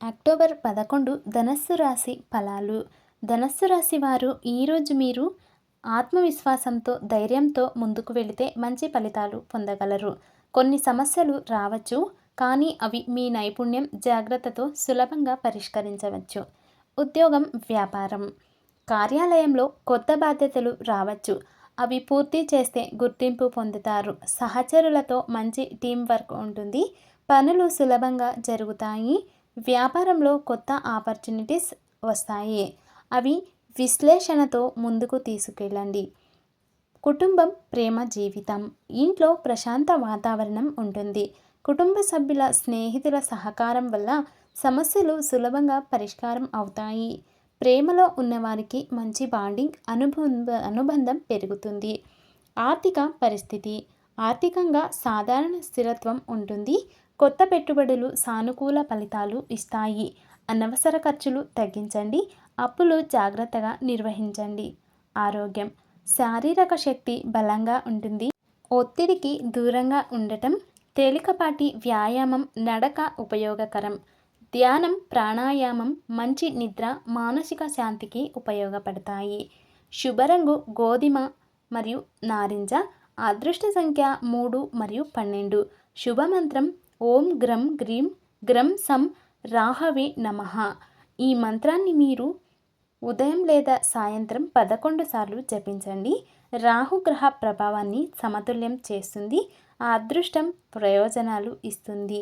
October పదకొండు ధనస్సు రాశి ఫలాలు. ధనస్సు రాశి వారు ఈరోజు మీరు ఆత్మవిశ్వాసంతో ధైర్యంతో ముందుకు వెళితే మంచి ఫలితాలు పొందగలరు. కొన్ని సమస్యలు రావచ్చు కానీ అవి మీ నైపుణ్యం జాగ్రత్తతో సులభంగా పరిష్కరించవచ్చు. ఉద్యోగం వ్యాపారం. కార్యాలయంలో కొత్త బాధ్యతలు రావచ్చు. అవి పూర్తి చేస్తే గుర్తింపు పొందుతారు. సహచరులతో మంచి టీం వర్క్ ఉంటుంది. పనులు సులభంగా జరుగుతాయి. వ్యాపారంలో కొత్త ఆపర్చునిటీస్ వస్తాయి. అవి విశ్లేషణతో ముందుకు తీసుకెళ్ళండి. కుటుంబం ప్రేమ జీవితం. ఇంట్లో ప్రశాంత వాతావరణం ఉంటుంది. కుటుంబ సభ్యుల స్నేహితుల సహకారం వల్ల సమస్యలు సులభంగా పరిష్కారం అవుతాయి. ప్రేమలో ఉన్నవారికి మంచి బాండింగ్ అనుబంధ అనుబంధం పెరుగుతుంది. ఆర్థిక పరిస్థితి. ఆర్థికంగా సాధారణ స్థిరత్వం ఉంటుంది. కొత్త పెట్టుబడులు సానుకూల ఫలితాలు ఇస్తాయి. అనవసర ఖర్చులు తగ్గించండి. అప్పులు జాగ్రత్తగా నిర్వహించండి. ఆరోగ్యం. శారీరక శక్తి బలంగా ఉంటుంది. ఒత్తిడికి దూరంగా ఉండటం తేలికపాటి వ్యాయామం నడక ఉపయోగకరం. ధ్యానం ప్రాణాయామం మంచి నిద్ర మానసిక శాంతికి ఉపయోగపడతాయి. శుభరంగు గోధుమ మరియు నారింజ అదృష్ట సంఖ్య మూడు మరియు పన్నెండు. శుభమంత్రం ఓం గ్రం గ్రీం గ్రం సం రాహవే నమ. ఈ మంత్రాన్ని మీరు ఉదయం లేదా సాయంత్రం పదకొండు సార్లు జపించండి. రాహుగ్రహ ప్రభావాన్ని సమతుల్యం చేస్తుంది. ఆ అదృష్టం ప్రయోజనాలు ఇస్తుంది.